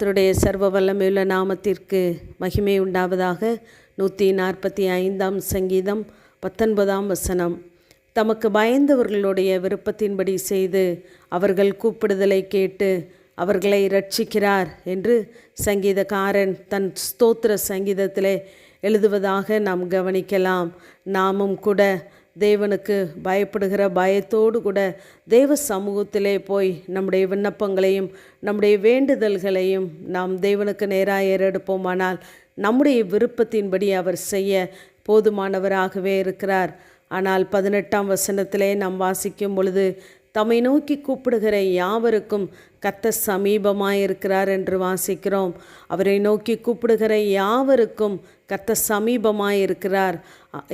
கர்த்தருடைய சர்வ வல்லமையுள்ள நாமத்திற்கு மகிமை உண்டாவதாக. நூற்றி நாற்பத்தி ஐந்தாம் சங்கீதம் பத்தொன்பதாம் வசனம். தமக்கு பயந்தவர்களுடைய விருப்பத்தின்படி செய்து அவர்கள் கூப்பிடுதலை கேட்டு அவர்களை ரட்சிக்கிறார் என்று சங்கீதக்காரன் தன் ஸ்தோத்திர சங்கீதத்திலே எழுதுவதாக நாம் கவனிக்கலாம். நாமும் கூட தேவனுக்கு பயப்படுகிற பயத்தோடு கூட தேவ சமூகத்திலே போய் நம்முடைய விண்ணப்பங்களையும் நம்முடைய வேண்டுதல்களையும் நாம் தேவனுக்கு நேராக ஏறெடுப்போமானால் நம்முடைய விருப்பத்தின்படி அவர் செய்ய போதுமானவராகவே இருக்கிறார். ஆனால் பதினெட்டாம் வசனத்திலே நாம் வாசிக்கும் பொழுது தம்மை நோக்கி கூப்பிடுகிற யாவருக்கும் கத்த சமீபமாயிருக்கிறார் என்று வாசிக்கிறோம். அவரை நோக்கி கூப்பிடுகிற யாவருக்கும் கத்த சமீபமாயிருக்கிறார்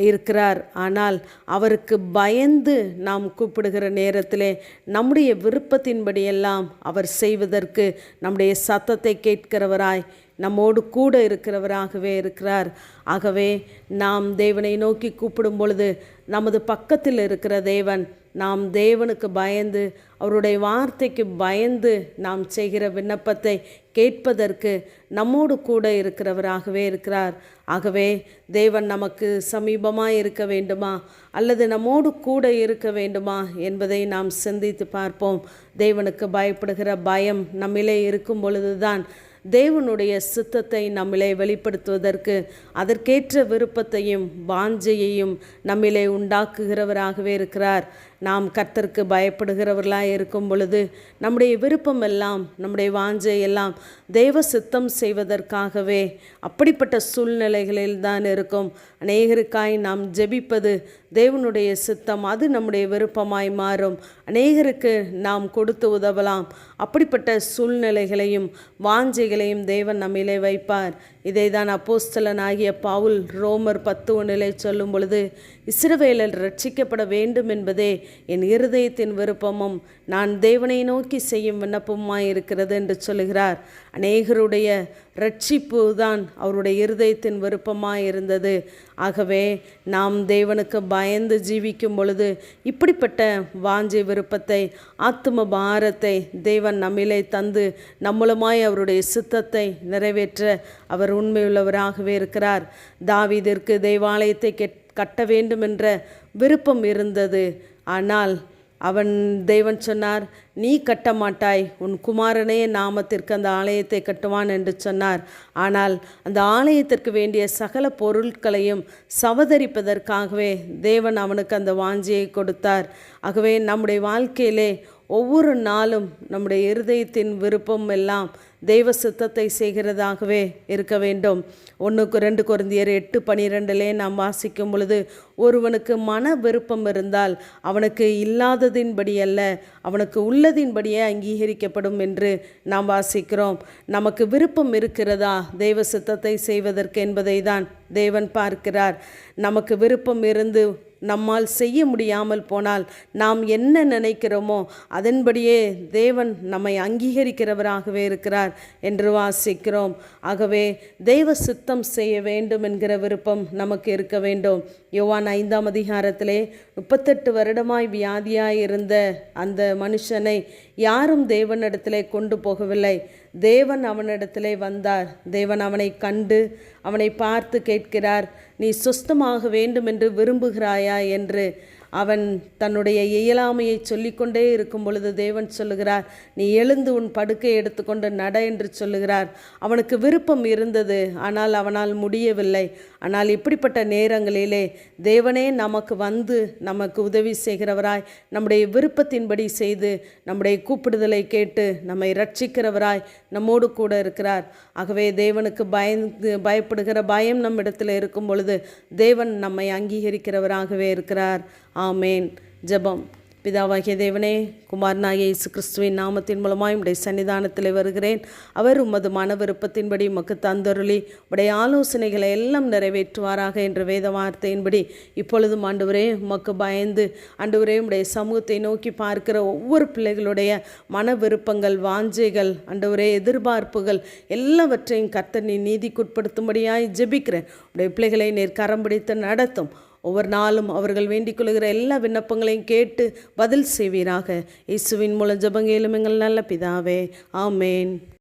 இருக்கிறார். ஆனால் அவருக்கு பயந்து நாம் கூப்பிடுகிற நேரத்திலே நம்முடைய விருப்பத்தின்படியெல்லாம் அவர் செய்வதற்கு நம்முடைய சத்தத்தை கேட்கிறவராய் நம்மோடு கூட இருக்கிறவராகவே இருக்கிறார். ஆகவே நாம் தேவனை நோக்கி கூப்பிடும் பொழுது நமது பக்கத்தில் இருக்கிற தேவன் நாம் தேவனுக்கு பயந்து அவருடைய வார்த்தைக்கு பயந்து நாம் செய்கிற விண்ணப்பத்தை கேட்பதற்கு நம்மோடு கூட இருக்கிறவராகவே இருக்கிறார். ஆகவே தேவன் நமக்கு சமீபமாக இருக்க வேண்டுமா? அல்லது நம்மோடு கூட இருக்க வேண்டுமா என்பதை நாம் சிந்தித்து பார்ப்போம். தேவனுக்கு பயப்படுகிற பயம் நம்மிலே இருக்கும் பொழுதுதான் தேவனுடைய சித்தத்தை நம்மிலே வெளிப்படுத்துவதற்கு அதற்கேற்ற விருப்பத்தையும் வாஞ்சையையும் நம்மிலே உண்டாக்குகிறவராகவே இருக்கிறார். நாம் கர்த்தருக்கு பயப்படுகிறவர்களாக இருக்கும் பொழுது நம்முடைய விருப்பம் எல்லாம் நம்முடைய வாஞ்சை எல்லாம் தெய்வ சித்தம் செய்வதற்காகவே அப்படிப்பட்ட சூழ்நிலைகளில் தான் இருக்கும். அநேகருக்காய் நாம் ஜெபிப்பது தேவனுடைய சித்தம் அது நம்முடைய விருப்பமாய் மாறும். அநேகருக்கு நாம் கொடுத்து உதவலாம். அப்படிப்பட்ட சூழ்நிலைகளையும் வாஞ்சைகளையும் தேவன் நம்மிலே வைப்பார். இதை தான் அப்போஸ்தலன் ஆகிய பவுல் ரோமர் பத்து ஒன்றிலே சொல்லும் பொழுது இஸ்ரவேலர் ரட்சிக்கப்பட வேண்டும் என்பதே என் இருதயத்தின் விருப்பமும். நான் தேவனை நோக்கி செய்யும் விண்ணப்பமாய் இருக்கிறது என்று சொல்லுகிறார். அநேகருடைய ரட்சிப்பு தான் அவருடைய இருதயத்தின் விருப்பமாய் இருந்தது. ஆகவே நாம் தேவனுக்கு பயந்து ஜீவிக்கும் பொழுது இப்படிப்பட்ட வாஞ்சை விருப்பத்தை ஆத்தும பாரத்தை தேவன் நம்மிலே தந்து நம்மளுமாய் அவருடைய சித்தத்தை நிறைவேற்ற அவர் உண்மையுள்ளவராகவே இருக்கிறார். தாவீதிற்கு தேவாலயத்தை கட்ட வேண்டும் என்ற விருப்பம் இருந்தது. ஆனால் அவன் தேவன் சொன்னார் நீ கட்ட மாட்டாய் உன் குமாரனே நாமத்திற்கு அந்த ஆலயத்தை கட்டுவான் என்று சொன்னார். ஆனால் அந்த ஆலயத்திற்கு வேண்டிய சகல பொருட்களையும் சவதரிப்பதற்காகவே தேவன் அவனுக்கு அந்த வாஞ்சியை கொடுத்தார். ஆகவே நம்முடைய வாழ்க்கையிலே ஒவ்வொரு நாளும் நம்முடைய இருதயத்தின் விருப்பம் எல்லாம் தெய்வ சித்தத்தை செய்கிறதாகவே இருக்க வேண்டும். ஒன்றுக்கு ரெண்டு குருந்தியர் எட்டு பனிரெண்டிலே நாம் வாசிக்கும் பொழுது ஒருவனுக்கு மன விருப்பம் இருந்தால் அவனுக்கு இல்லாததின்படி அல்ல அவனுக்கு உள்ளதின்படியே அங்கீகரிக்கப்படும் என்று நாம் வாசிக்கிறோம். நமக்கு விருப்பம் இருக்கிறதா தெய்வ சித்தத்தை செய்வதற்கு என்பதை தான் தேவன் பார்க்கிறார். நமக்கு விருப்பம் இருந்து நம்மால் செய்ய முடியாமல் போனால் நாம் என்ன நினைக்கிறோமோ அதன்படியே தேவன் நம்மை அங்கீகரிக்கிறவராகவே இருக்கிறார் என்று வாசிக்கிறோம். ஆகவே தெய்வ சித்தம் செய்ய வேண்டும் என்கிற விருப்பம் நமக்கு இருக்க வேண்டும். யோவான் ஐந்தாம் அதிகாரத்திலே முப்பத்தெட்டு வருடமாய் வியாதியாய் இருந்த அந்த மனுஷனை யாரும் தேவனிடத்திலே கொண்டு போகவில்லை. தேவன் அவனிடத்திலே வந்தார். தேவன் அவனை கண்டு அவனை பார்த்து கேட்கிறார் நீ சுஸ்தமாக வேண்டும் என்று விரும்புகிறாயா? என்று. அவன் தன்னுடைய இயலாமையை சொல்லிக்கொண்டே இருக்கும் பொழுது தேவன் சொல்லுகிறார் நீ எழுந்து உன் படுக்கை எடுத்துக்கொண்டு நட என்று சொல்லுகிறார். அவனுக்கு விருப்பம் இருந்தது ஆனால் அவனால் முடியவில்லை. ஆனால் இப்படிப்பட்ட நேரங்களிலே தேவனே நமக்கு வந்து நமக்கு உதவி செய்கிறவராய் நம்முடைய விருப்பத்தின்படி செய்து நம்முடைய கூப்பிடுதலை கேட்டு நம்மை ரட்சிக்கிறவராய் நம்மோடு கூட இருக்கிறார். ஆகவே தேவனுக்கு பயந்து பயப்படுகிற பயம் நம்மிடத்தில் இருக்கும் பொழுது தேவன் நம்மை அங்கீகரிக்கிறவராகவே இருக்கிறார். ஆமேன். ஜபம். பிதாவாகிய தேவனே குமாரனாகிய இயேசு கிறிஸ்துவின் நாமத்தின் மூலமாய் உடைய சன்னிதானத்தில் வருகிறேன். அவர் உமது மன விருப்பத்தின்படி உமக்கு தந்தருளி உடைய ஆலோசனைகளை எல்லாம் நிறைவேற்றுவாராக என்ற வேத வார்த்தையின்படி இப்பொழுதும் ஆண்டவரே உமக்கு பயந்து ஆண்டவரே உடைய சமூகத்தை நோக்கி பார்க்கிற ஒவ்வொரு பிள்ளைகளுடைய மன விருப்பங்கள் வாஞ்சைகள் ஆண்டவரே எதிர்பார்ப்புகள் எல்லாவற்றையும் கர்த்தர் நீதிக்குட்படுத்தும்படியாய் ஜெபிக்கிறேன். உடைய பிள்ளைகளை நேர் கரம் பிடித்து நடத்தும். ஒவ்வொரு நாளும் அவர்கள் வேண்டிக் கொள்கிற எல்லா விண்ணப்பங்களையும் கேட்டு பதில் செய்வீராக. இயேசுவின் மூலம் ஜபங்கேலும் எங்கள் நல்ல பிதாவே. ஆமேன்.